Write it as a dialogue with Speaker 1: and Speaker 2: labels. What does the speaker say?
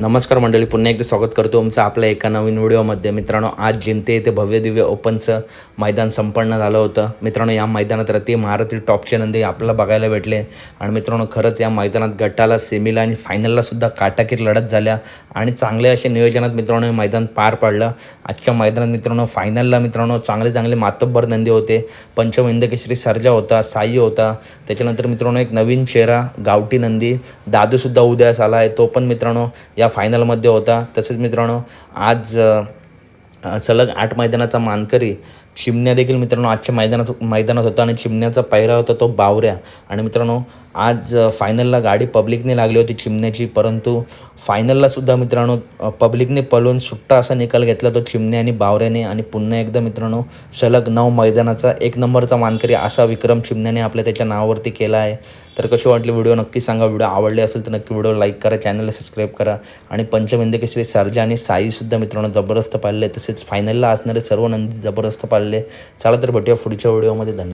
Speaker 1: नमस्कार मंडळी पुन्हा एकदा स्वागत करतो तुमचं आपल्या एका नवीन व्हिडिओमध्ये. मित्रांनो आज जिंते येथे भव्य दिव्य ओपनचं मैदान संपन्न झालं होतं. मित्रांनो या मैदानात रती महारथी टॉपचे नंदी आपल्याला बघायला भेटले. आणि मित्रांनो खरंच या मैदानात गटाला सेमीला आणि फायनलला सुद्धा काटाकीर लढत झाल्या. आणि चांगले असे नियोजनात मित्रांनो हे मैदान पार पाडलं. आजच्या मैदानात मित्रांनो फायनलला मित्रांनो चांगले चांगले मातब्बर नंदी होते. पंचम हिंदकेसरी सर्जा होता साई होता. त्याच्यानंतर मित्रांनो एक नवीन चेहरा गावठी नंदी. दादूसुद्धा उदयास आला आहे. तो पण मित्रांनो या फायनलमध्ये होता. तसेच मित्रांनो आज सलग आठ मैदानाचा मानकरी चिमण्या देखील मित्रांनो आजच्या मैदानाचा मैदानात होता आणि चिमण्याचा पायरा होता तो बावऱ्या. आणि मित्रांनो आज फायनलला गाडी पब्लिकने लागली होती चिमण्याची परंतु फायनलला सुद्धा मित्रांनो पब्लिकने पळवून सुट्टा असा निकाल घेतला तो चिमण्या आणि बावऱ्याने. आणि पुन्हा एकदा मित्रांनो सलग नऊ मैदानाचा एक नंबरचा मानकरी असा विक्रम चिमण्याने आपल्या त्याच्या नावावरती केला आहे. तर कशी वाटली व्हिडिओ नक्की सांगा. व्हिडिओ आवडले असेल तर नक्की व्हिडिओ लाईक करा चॅनलला सबस्क्राईब करा. आणि पंचमेंद केसरी सर्जा आणि साईसुद्धा मित्रांनो जबरदस्त पाळले तसेच फायनलला असणारे सर्व नंदी जबरदस्त पाळले. चला तर भेटूया पुढच्या व्हिडिओमध्ये धन्यवाद.